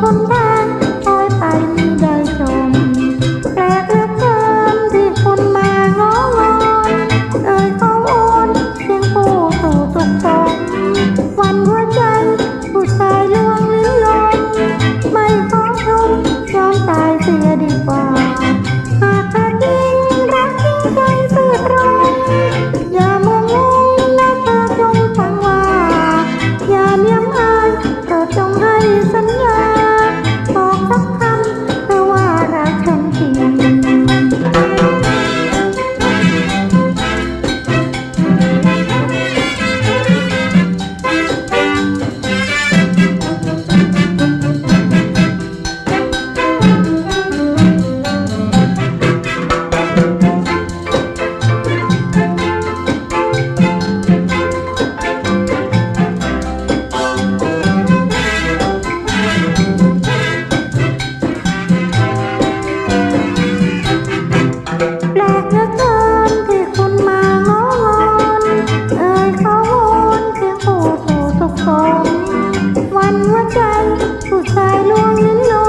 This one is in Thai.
본다 วันว่าใจผู้ชายลวงนั้นน